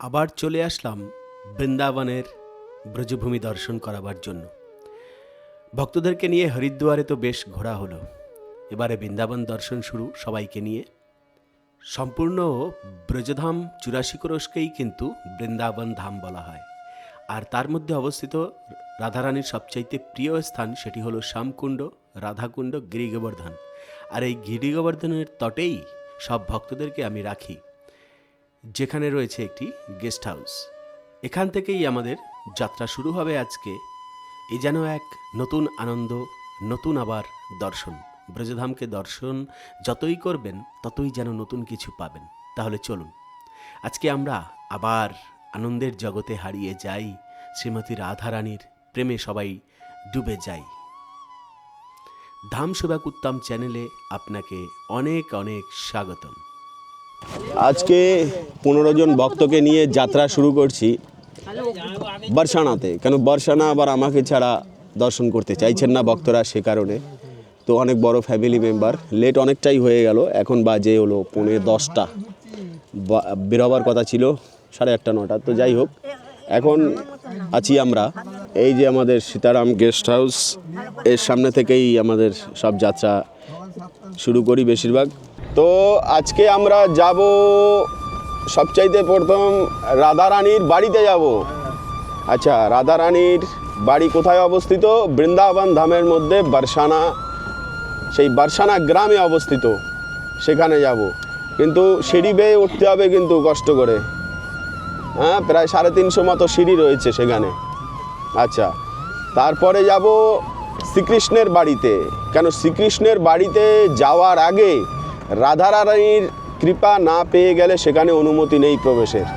আবার চলে আসলাম বৃন্দাবনের ব্রজভূমি দর্শন করাবার জন্য। ভক্তদেরকে নিয়ে হরিদ্বারে তো বেশ ঘোরা হলো। এবারে বৃন্দাবন দর্শন শুরু সবাইকে নিয়ে। সম্পূর্ণ ব্রজধাম চুরাশি ক্রোশকেই কিন্তু বৃন্দাবন ধাম বলা হয়। আর তার মধ্যে অবস্থিত রাধারানীর সবচাইতে প্রিয় স্থান সেটি হলো শ্যামকুণ্ড, রাধাকুণ্ড, গিরিগোবর্ধন। আর এই গিরিগোবর্ধনের তটেই সব ভক্তদেরকে আমি রাখি। যেখানে রয়েছে একটি গেস্ট হাউস। এখান থেকেই আমাদের যাত্রা শুরু হবে আজকে। এ যেন এক নতুন আনন্দ, নতুন আবার দর্শন। ব্রজধামকে দর্শন যতই করবেন, ততই যেন নতুন কিছু পাবেন। তাহলে চলুন। আজকে আমরা আবার আনন্দের জগতে হারিয়ে যাই। শ্রীমতী রাধারানীর প্রেমে সবাই ডুবে যাই। ধাম সেবাক উত্তম চ্যানেলে আপনাকে অনেক অনেক স্বাগতম। আজকে পনেরো জন ভক্তকে নিয়ে যাত্রা শুরু করছি বর্ষানাতে। কেন বর্ষানা আবার আমাকে ছাড়া দর্শন করতে চাইছেন না ভক্তরা সে কারণে। তো অনেক বড় ফ্যামিলি মেম্বার লেট অনেকটাই হয়ে গেল, এখন বাজে হলো পৌনে দশটা। বেরোবার কথা ছিল সাড়ে আটটা, নটা, তো যাই হোক, এখন আছি আমরা। এই যে আমাদের সীতারাম গেস্ট হাউস এর সামনে থেকেই আমাদের সব যাত্রা শুরু করি বেশিরভাগ। তো আজকে আমরা যাব সবচাইতে প্রথম রাধারানীর বাড়িতে যাব। আচ্ছা রাধারানীর বাড়ি কোথায় অবস্থিত? বৃন্দাবন ধামের মধ্যে বর্ষানা সেই বর্ষানা গ্রামে অবস্থিত। সেখানে যাব। কিন্তু সিঁড়ি বেয়ে উঠতে হবে কিন্তু কষ্ট করে। হ্যাঁ প্রায় সাড়ে তিনশো মতো সিঁড়ি রয়েছে সেখানে। আচ্ছা তারপরে যাব শ্রীকৃষ্ণের বাড়িতে। কেন, শ্রীকৃষ্ণের বাড়িতে যাওয়ার আগে রাধারানীর কৃপা না পেয়ে গেলে সেখানে অনুমতি নেই প্রবেশের।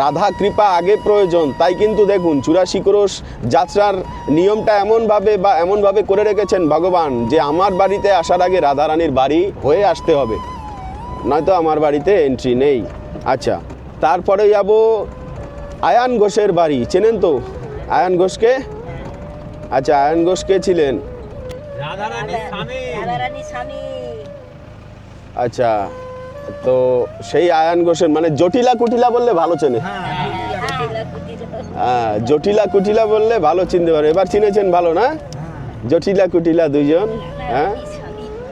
রাধা কৃপা আগে প্রয়োজন তাই কিন্তু দেখুন চুরাশি ক্রোশ যাত্রার নিয়মটা এমনভাবে বা এমনভাবে করে রেখেছেন ভগবান যে আমার বাড়িতে আসার আগে রাধারানীর বাড়ি হয়ে আসতে হবে। নয়তো আমার বাড়িতে এন্ট্রি নেই। আচ্ছা তারপরে যাব আয়ান ঘোষের বাড়ি চেনেন তো? আয়ান ঘোষকে? আচ্ছা আয়ান ঘোষ কে ছিলেন রাধারানী স্বামী। আচ্ছা তো সেই আয়ান ঘোষের মানে জটিলা কুটিলা বললে ভালো চেনে। হ্যাঁ জটিলা কুটিলা। বললে ভালো চিনতে পারে। এবার চিনেছেন ভালো না? জটিলা কুটিলা দুইজন হ্যাঁ?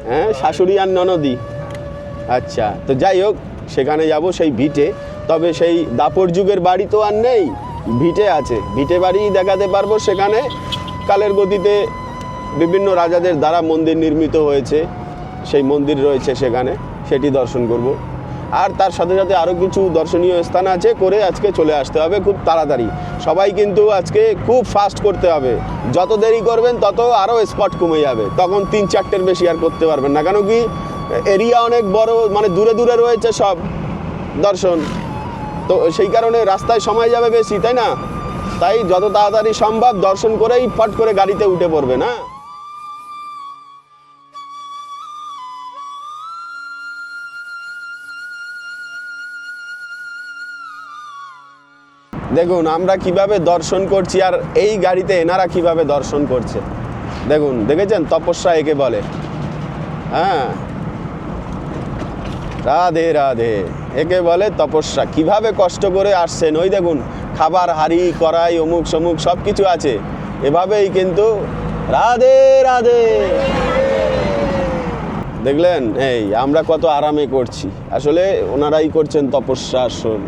হ্যাঁ শাশুড়ি আর ননদি। আচ্ছা তো যাই হোক সেখানে যাব সেই ভিটে। তবে সেই দাপর যুগের বাড়ি তো আর নেই ভিটে আছে। ভিটে বাড়ি দেখাতে পারব সেখানে। কালের গতিতে বিভিন্ন রাজাদের দ্বারা মন্দির নির্মিত হয়েছে। সেই মন্দির রয়েছে সেখানে, সেটি দর্শন করব। আর তার সাথে সাথে আরও কিছু দর্শনীয় স্থান আছে করে আজকে চলে আসতে হবে খুব তাড়াতাড়ি। সবাই কিন্তু আজকে খুব ফাস্ট করতে হবে। যত দেরি করবেন, তত আরও স্পট কমে যাবে। তখন তিন চারটের বেশি আর করতে পারবেন না। কেন কি এরিয়া অনেক বড় মানে দূরে দূরে রয়েছে সব দর্শন। তো সেই কারণে রাস্তায় সময় যাবে বেশি, তাই না? তাই যত তাড়াতাড়ি সম্ভব দর্শন করেই ফট করে গাড়িতে উঠে পড়বে না দেখুন, আমরা কীভাবে দর্শন করছি আর এই গাড়িতে এনারা কীভাবে দর্শন করছে। দেখুন, দেখেছেন? তপস্যা একে বলে। হ্যাঁ। রাধে রাধে। একে বলে তপস্যা। কীভাবে কষ্ট করে আসছেন? ওই দেখুন, খাবার হাড়ি, কড়াই, অমুক সমুক সব কিছু আছে। এভাবেই কিন্তু রাধে রাধে। দেখলেন? এই, আমরা কত আরামে করছি। আসলে ওনারাই করছেন তপস্যা আসন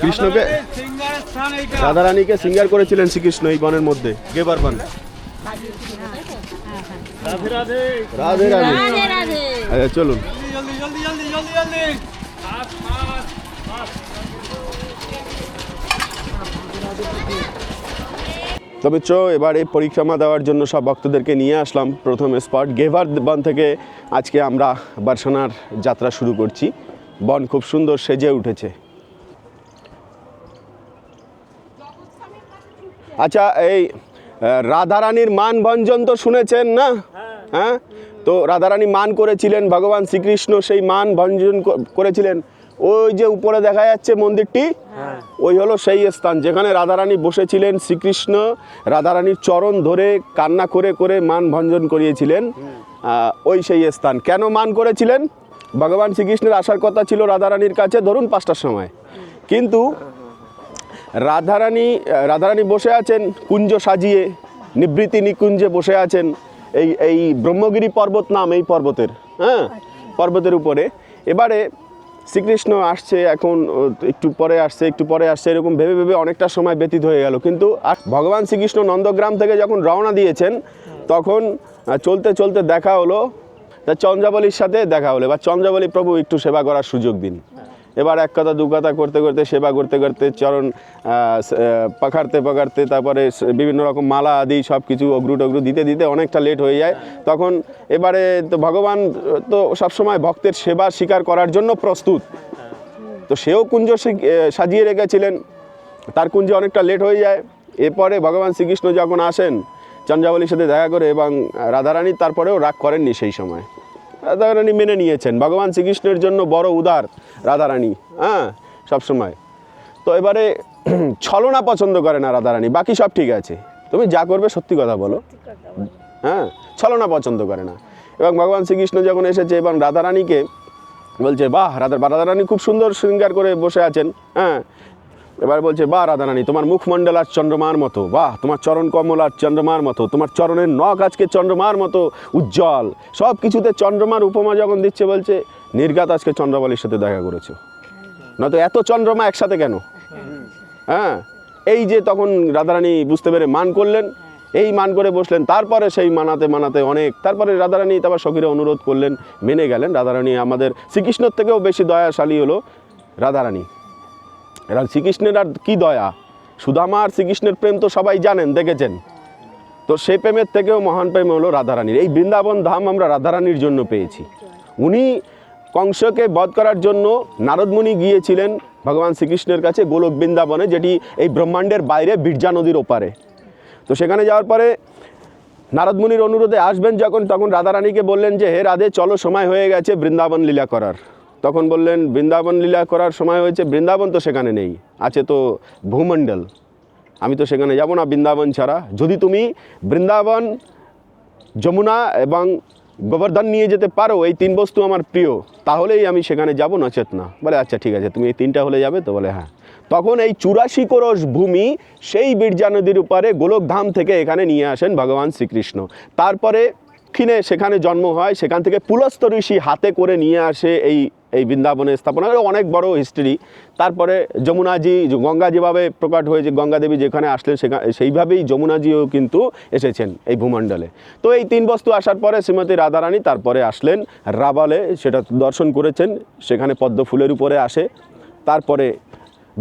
কৃষ্ণকে রাধারানীকে সিঙ্গার করেছিলেন শ্রীকৃষ্ণ এই বনের মধ্যে। গেবার বান রাধে রাধে। আচ্ছা, চলুন। Thank you. তবে চো, এবারে পরিক্রমা দেওয়ার জন্য সব ভক্তদেরকে নিয়ে আসলাম। প্রথম স্পট গেভার বন থেকে আজকে আমরা বার্সানার যাত্রা শুরু করছি। বন খুব সুন্দর সেজে উঠেছে। আচ্ছা এই রাধারানীর মান ভঞ্জন তো শুনেছেন না? হ্যাঁ? তো রাধারানী মান করেছিলেন, ভগবান শ্রীকৃষ্ণ সেই মান ভঞ্জন করেছিলেন। ওই যে উপরে দেখা যাচ্ছে মন্দিরটি ওই হলো সেই স্থান যেখানে রাধারানী বসেছিলেন শ্রীকৃষ্ণ। রাধারানীর চরণ ধরে কান্না করে করে মান ভঞ্জন করিয়েছিলেন। ওই সেই স্থান। কেন মান করেছিলেন? ভগবান শ্রীকৃষ্ণের আসার কথা ছিল রাধারানীর কাছে ধরুন পাঁচটার সময়। কিন্তু রাধারানী রাধারানী বসে আছেন কুঞ্জ সাজিয়ে নিবৃত্তি নিকুঞ্জে বসে আছেন। এই এই ব্রহ্মগিরি পর্বত নাম এই পর্বতের হ্যাঁ? পর্বতের উপরে। এবারে শ্রীকৃষ্ণ আসছে, এখন একটু পরে আসছে, একটু পরে আসছে, এরকম ভেবে ভেবে অনেকটা সময় ব্যতীত হয়ে গেল। কিন্তু আর ভগবান শ্রীকৃষ্ণ নন্দগ্রাম থেকে যখন রওনা দিয়েছেন, তখন চলতে চলতে দেখা হলো, তা চন্দ্রাবলীর সাথে দেখা হলো। বা চন্দ্রাবলী প্রভু একটু সেবা করার সুযোগ দিন। এবার এক কথা, দু কথা করতে করতে, সেবা করতে করতে চরণ পাখাড়তে পাখাড়তে, তারপরে বিভিন্ন রকম মালা আদি সব কিছু অগ্রু টগ্রু দিতে দিতে অনেকটা লেট হয়ে যায়। তখন এবারে তো ভগবান তো সবসময় ভক্তের সেবা স্বীকার করার জন্য প্রস্তুত। তো সেও কুঞ্জ সাজিয়ে রেখেছিলেন। তার কুঞ্জে অনেকটা লেট হয়ে যায়। এরপরে ভগবান শ্রীকৃষ্ণ যখন আসেন, চন্দ্রাবলীর সাথে দেখা করে এবং রাধারানী তারপরেও রাগ করেননি সেই সময়। রাধারানী মেনে নিয়েছেন। ভগবান শ্রীকৃষ্ণের জন্য বড় উদার রাধারানী হ্যাঁ সবসময়। তো এবারে ছলনা পছন্দ করে না রাধারানী বাকি সব ঠিক আছে। তুমি যা করবে সত্যি কথা বলো। হ্যাঁ ছলনা পছন্দ করে না। এবং ভগবান শ্রীকৃষ্ণ যখন এসেছে এবং রাধারানীকে বলছে বাহ রাধা রাধারানী খুব সুন্দর শৃঙ্গার করে বসে আছেন। হ্যাঁ এবার বলছে, বাহ, রাধারানী, তোমার মুখমণ্ডল আর চন্দ্রমার মতো। বাহ, তোমার চরণ কমল আর চন্দ্রমার মতো। তোমার চরণের নখ আজকে চন্দ্রমার মতো, উজ্জ্বল। সব কিছুতে চন্দ্রমার উপমা যখন দিচ্ছে, বলছে নির্গাত আজকে চন্দ্রবালির সাথে দেখা করেছ। নয়তো এত চন্দ্রমা একসাথে কেন? হ্যাঁ এই যে তখন রাধারানী বুঝতে পেরে মান করলেন। এই মান করে বসলেন। তারপরে সেই মানাতে মানাতে অনেক, তারপরে রাধারানী তারপর সখীরে অনুরোধ করলেন, মেনে গেলেন। রাধারানী আমাদের শ্রীকৃষ্ণর থেকেও বেশি দয়াশালী হলো রাধারানী। এরা শ্রীকৃষ্ণের আর কি দয়া? সুদামা আর শ্রীকৃষ্ণের প্রেম তো সবাই জানেন, দেখেছেন? তো সেই প্রেমের থেকেও মহান প্রেম হলো রাধারানীর। এই বৃন্দাবন ধাম আমরা রাধারানীর জন্য পেয়েছি। উনি কংসকে বধ করার জন্য নারদমুনি গিয়েছিলেন ভগবান শ্রীকৃষ্ণের কাছে গোলক বৃন্দাবনে, যেটি এই ব্রহ্মাণ্ডের বাইরে বিরজা নদীর ওপারে। তো সেখানে যাওয়ার পরে নারদমুনির অনুরোধে আসবেন যখন, তখন রাধারানীকে বললেন যে, হে রাধে, চলো, সময় হয়ে গেছে বৃন্দাবন লীলা করার। তখন বললেন, বৃন্দাবন লীলা করার সময় হয়েছে, বৃন্দাবন তো সেখানে নেই, আছে তো ভূমণ্ডল। আমি তো সেখানে যাব না বৃন্দাবন ছাড়া। যদি তুমি বৃন্দাবন, যমুনা এবং গোবর্ধন নিয়ে যেতে পারো, এই তিন বস্তু আমার প্রিয়, তাহলেই আমি সেখানে যাব নচেত না। বলে আচ্ছা ঠিক আছে, তুমি এই তিনটা হলে যাবে তো? বলে হ্যাঁ। তখন এই চুরাশি কোরস ভূমি সেই বীরজা নদীর উপরে গোলকধাম থেকে এখানে নিয়ে আসেন ভগবান শ্রীকৃষ্ণ। তারপরে দক্ষিণে সেখানে জন্ম হয়, সেখান থেকে পুলস্ত ঋষি হাতে করে নিয়ে আসে এই এই বৃন্দাবনে স্থাপনা অনেক বড় হিস্ট্রি তারপরে যমুনাজি গঙ্গা যেভাবে প্রকট হয়েছে, গঙ্গা দেবী যেখানে আসলেন সেখানে সেইভাবেই যমুনাজিও কিন্তু এসেছেন এই ভূমণ্ডলে। তো এই তিন বস্তু আসার পরে শ্রীমতী রাধারানী তারপরে আসলেন রাবালে, সেটা দর্শন করেছেন, সেখানে পদ্ম ফুলের উপরে আসে। তারপরে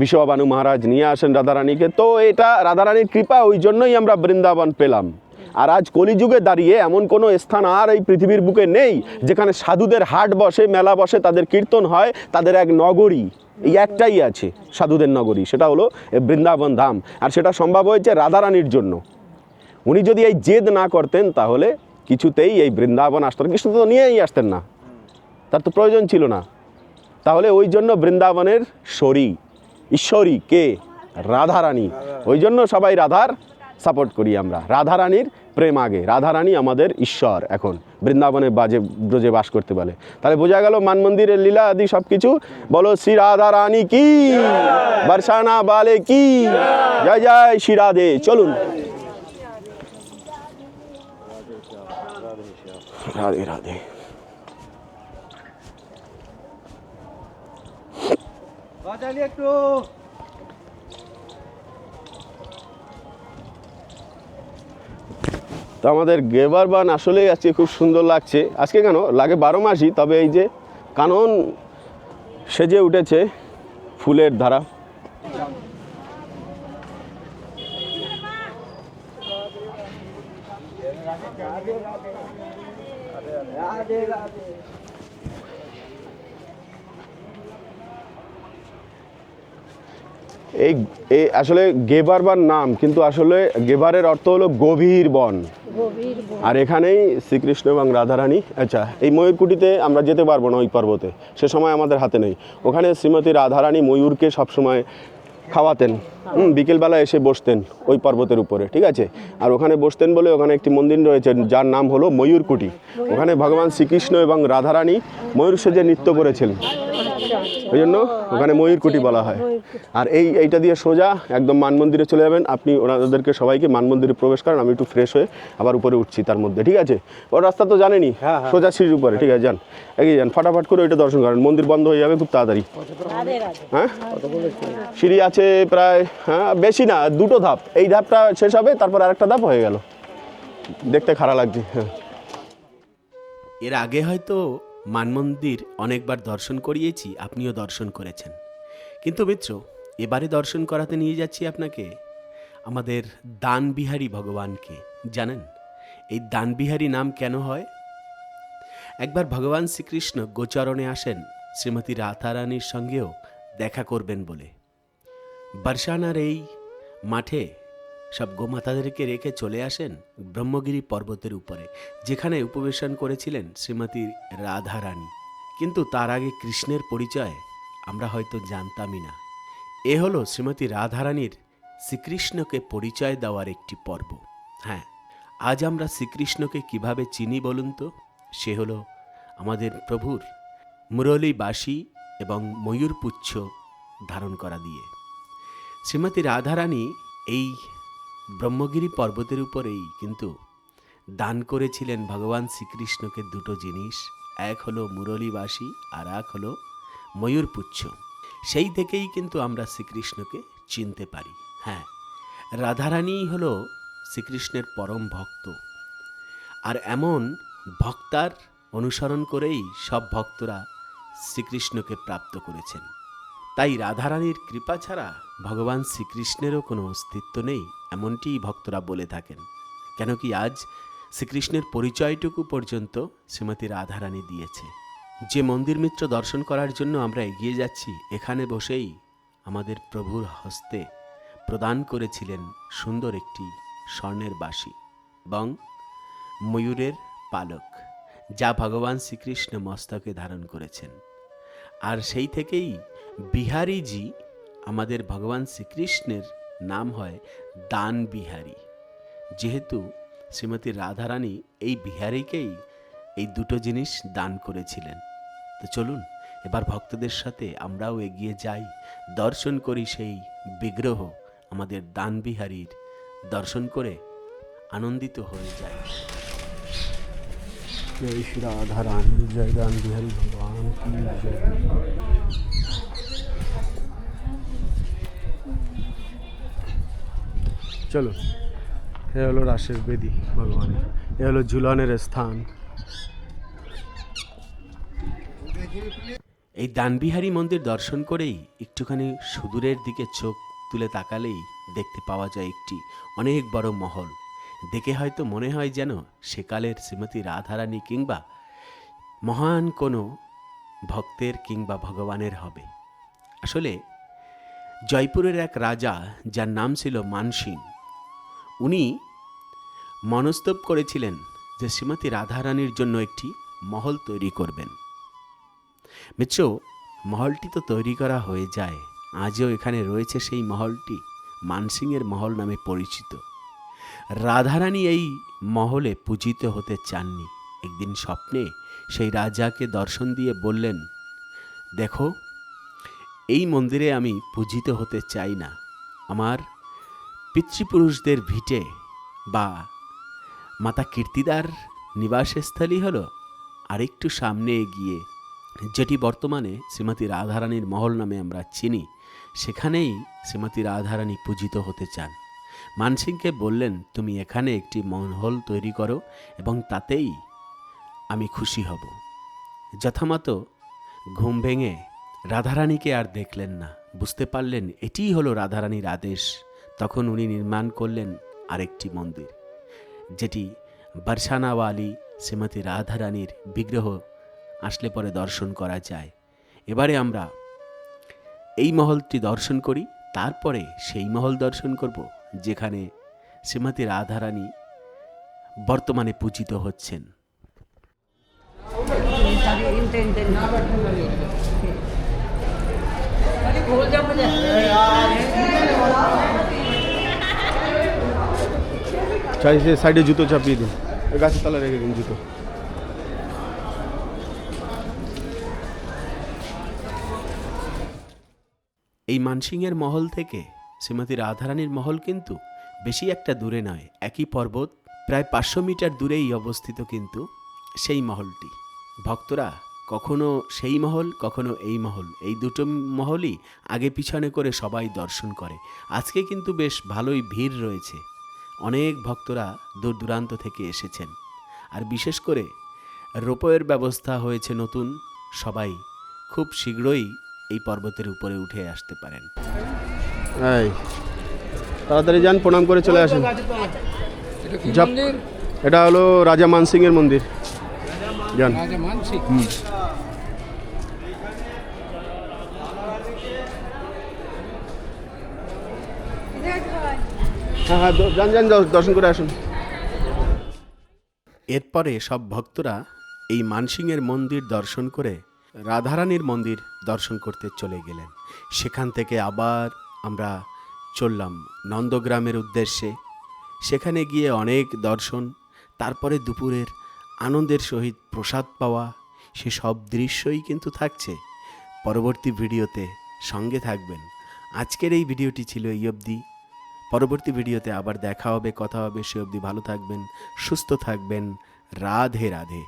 বিশ্ববানু মহারাজ নিয়ে আসেন রাধারানীকে। তো এটা রাধারানীর কৃপা, ওই জন্যই আমরা বৃন্দাবন পেলাম। আর আজ কলিযুগে দাঁড়িয়ে এমন কোনো স্থান আর এই পৃথিবীর বুকে নেই যেখানে সাধুদের হাট বসে, মেলা বসে, তাদের কীর্তন হয়, তাদের এক নগরী। এই একটাই আছে সাধুদের নগরী, সেটা হলো বৃন্দাবন ধাম। আর সেটা সম্ভব হয়েছে রাধারানীর জন্য। উনি যদি এই জেদ না করতেন, তাহলে কিছুতেই এই বৃন্দাবন আসতেন কৃষ্ণ তো নিয়েই আসতেন না। তার তো প্রয়োজন ছিল না। তাহলে ওই জন্য বৃন্দাবনের শরী ঈশ্বরী কে? রাধারানী ওই জন্য সবাই রাধার সাপোর্ট করি আমরা। রাধারানীর প্রেম আগে। রাধারানী আমাদের ঈশ্বর এখন। বৃন্দাবনে বাজে ব্রজে বাস করতে পারে তাহলে বোঝা গেল মান মন্দিরের লীলা আদি সব কিছু বলো, শ্রী রাধারানী কি? বর্ষানা বালে কি? জয় জয় শ্রী রাধে। চলুন। রাধে রাধে। একটু। তো আমাদের গেবার বান আসলেই আজকে খুব সুন্দর লাগছে। আজকে কেন? লাগে বারো মাসই, তবে এই যে কানন সেজে উঠেছে ফুলের ধারা। এই এই আসলে গেবার বা নাম কিন্তু আসলে গেবারের অর্থ হলো গভীর বন। গভীর বন। আর এখানেই শ্রীকৃষ্ণ এবং রাধারানী আচ্ছা এই ময়ূরকুটিতে আমরা যেতে পারব না ওই পর্বতে সে সময় আমাদের হাতে নেই। ওখানে শ্রীমতী রাধারানী ময়ূরকে সবসময় খাওয়াতেন হুম বিকেলবেলা এসে বসতেন ওই পর্বতের উপরে ঠিক আছে? আর ওখানে বসতেন বলে ওখানে একটি মন্দির রয়েছে যার নাম হলো ময়ূরকুটি। ওখানে ভগবান শ্রীকৃষ্ণ এবং রাধারানী ময়ূর সেজে নৃত্য করেছিলেন ওই জন্য ওখানে ময়ূরকুটি বলা হয়। আর এই এইটা দিয়ে সোজা একদম মান মন্দিরে চলে যাবেন। আপনি ওনাদেরকে সবাইকে মান মন্দিরে প্রবেশ করেন আমি একটু ফ্রেশ হয়ে আবার উপরে উঠছি তার মধ্যে ঠিক আছে? ওর রাস্তা তো জানেনি সোজা সিঁড়ির উপরে ঠিক আছে যান। এগিয়ে যান ফাটাফাট করে ওইটা দর্শন করেন। মন্দির বন্ধ হয়ে যাবে খুব তাড়াতাড়ি। হ্যাঁ? সিঁড়ি আছে প্রায় হ্যাঁ বেশি না দুটো ধাপ। এই ধাপটা শেষ হবে তারপর আরেকটা ধাপ হয়ে গেল। দেখতে খারাপ লাগছে হ্যাঁ। এর আগে হয়তো মানমন্দির অনেকবার দর্শন করিয়েছি, আপনিও দর্শন করেছেন। কিন্তু মিত্র, এবারে দর্শন করাতে নিয়ে যাচ্ছি আপনাকে, আমাদের দানবিহারী ভগবানকে, জানেন? এই দানবিহারী নাম কেন হয়? একবার ভগবান শ্রীকৃষ্ণ গোচরণে আসেন, শ্রীমতী রাধারানীর সঙ্গেও দেখা করবেন বলে। বর্ষানার এই মাঠে সব গোমাতাদেরকে রেখে চলে আসেন ব্রহ্মগিরি পর্বতের উপরে, যেখানে উপবেশন করেছিলেন শ্রীমতী রাধারানী। কিন্তু তার আগে কৃষ্ণের পরিচয় আমরা হয়তো জানতামই না। এ হলো শ্রীমতী রাধারানীর শ্রীকৃষ্ণকে পরিচয় দেওয়ার একটি পর্ব। হ্যাঁ আজ আমরা শ্রীকৃষ্ণকে কীভাবে চিনি বলুন তো? সে হলো আমাদের প্রভুর মুরলী বাসী এবং ময়ূরপুচ্ছ ধারণ করা দিয়ে। শ্রীমতী রাধারানী এই ব্রহ্মগিরি পর্বতের উপরেই কিন্তু দান করেছিলেন ভগবান শ্রীকৃষ্ণকে দুটো জিনিস। এক হলো মুরলীবাসী আর এক হলো ময়ূরপুচ্ছ সেই থেকেই কিন্তু আমরা শ্রীকৃষ্ণকে চিনতে পারি। হ্যাঁ রাধারানীই হলো শ্রীকৃষ্ণের পরম ভক্ত। আর এমন ভক্তার অনুসরণ করেই সব ভক্তরা শ্রীকৃষ্ণকে প্রাপ্ত করেছেন। তাই রাধারানীর কৃপা ছাড়া ভগবান শ্রীকৃষ্ণেরও কোনো অস্তিত্ব নেই। এমনটিই ভক্তরা বলে থাকেন, কেন কি আজ শ্রীকৃষ্ণের পরিচয়টুকু পর্যন্ত শ্রীমতী রাধারানী দিয়েছে। যে মন্দির মিত্র দর্শন করার জন্য আমরা এগিয়ে যাচ্ছি, এখানে বসেই আমাদের প্রভুর হস্তে প্রদান করেছিলেন সুন্দর একটি স্বর্ণের বাসি এবং ময়ূরের পালক, যা ভগবান শ্রীকৃষ্ণ মস্তকে ধারণ করেছেন। আর সেই থেকেই বিহারীজি আমাদের ভগবান শ্রীকৃষ্ণের নাম হয় দান বিহারী। যেহেতু শ্রীমতী রাধারানী এই বিহারীকেই এই দুটো জিনিস দান করেছিলেন। তো চলুন, এবার ভক্তদের সাথে আমরাও এগিয়ে যাই, দর্শন করি সেই বিগ্রহ আমাদের দান বিহারীর। দর্শন করে আনন্দিত হয়ে যায় জয় শ্রী রাধা রানী জয় রাম বিহারী, ভগবান চলো, এ হলো রাসের বেদি ভগবানের, এ হলো ঝুলনের স্থান। এই দানবিহারী মন্দির দর্শন করেই একটুখানি সুদূরের দিকে চোখ তুলে তাকালেই দেখতে পাওয়া যায় একটি অনেক বড় মহল। দেখে হয়তো মনে হয় যেন সেকালের শ্রীমতী রাধারানী কিংবা মহান কোনো ভক্তের কিংবা ভগবানের হবে। আসলে জয়পুরের এক রাজা, যার নাম ছিল মানসিং উনি মনস্তব করেছিলেন যে শ্রীমতী রাধারানীর জন্য একটি মহল তৈরি করবেন। মিত্র, মহলটি তো তৈরি করা হয়ে যায়। আজও এখানে রয়েছে সেই মহলটি মানসিংয়ের মহল নামে পরিচিত। রাধারানী এই মহলে পূজিত হতে চাননি। একদিন স্বপ্নে সেই রাজাকে দর্শন দিয়ে বললেন, দেখো, এই মন্দিরে আমি পূজিত হতে চাই না। আমার পিতৃপুরুষদের ভিটে বা মাতা কীর্তিদার নিবাসস্থলী হলো আরেকটু সামনে এগিয়ে, যেটি বর্তমানে শ্রীমতী রাধারানীর মহল নামে আমরা চিনি। সেখানেই শ্রীমতী রাধারানী পূজিত হতে চান। মানসিংকে বললেন, তুমি এখানে একটি মহল তৈরি করো এবং তাতেই আমি খুশি হব। যথামতো ঘুম ভেঙে রাধারানীকে আর দেখলেন না। বুঝতে পারলেন, এটিই হলো রাধারানীর আদেশ। তখন উনি নির্মাণ করলেন আরেকটি মন্দির যেটি বর্ষানাওয়ালি শ্রীমতী রাধারানীর বিগ্রহ আসলে পরে দর্শন করা যায়। এবারে আমরা এই মহলটি দর্শন করি তারপরে সেই মহল দর্শন করব যেখানে শ্রীমতী রাধারানী বর্তমানে পূজিত হচ্ছেন। Intenta, চাইছে সাইডে জুতো চাপিয়ে দিন। গাছের তলায় রেখে দিন জুতো। এই মানসিংয়ের মহল থেকে শ্রীমতী রাধারানীর মহল কিন্তু বেশি একটা দূরে নয়, একই পর্বত, প্রায় পাঁচশো মিটার দূরেই অবস্থিত কিন্তু সেই মহলটি। ভক্তরা কখনো সেই মহল, কখনো এই মহল। এই দুটো মহলই আগে পিছনে করে সবাই দর্শন করে। আজকে কিন্তু বেশ ভালোই ভিড় রয়েছে। অনেক ভক্তরা দূর দূরান্ত থেকে এসেছেন। আর বিশেষ করে রোপওয়ের ব্যবস্থা হয়েছে নতুন সবাই খুব শীঘ্রই এই পর্বতের উপরে উঠে আসতে পারেন। এই তাড়াতাড়ি যান প্রণাম করে চলে আসেন। এটা হলো রাজা মানসিং এর মন্দির। যান। হ্যাঁ হ্যাঁ দর্শন করে আসুন। এরপরে সব ভক্তরা এই মানসিংয়ের মন্দির দর্শন করে রাধারানীর মন্দির দর্শন করতে চলে গেলেন। সেখান থেকে আবার আমরা চললাম নন্দগ্রামের উদ্দেশ্যে। সেখানে গিয়ে অনেক দর্শন, তারপরে দুপুরের আনন্দের সহিত প্রসাদ পাওয়া, সে সব দৃশ্যই কিন্তু থাকছে। পরবর্তী ভিডিওতে সঙ্গে থাকবেন। আজকের এই ভিডিওটি ছিল এই অবধি। পরবর্তী ভিডিওতে আবার দেখা হবে, কথা হবে, সে অবধি ভালো থাকবেন, সুস্থ থাকবেন, রাধে রাধে।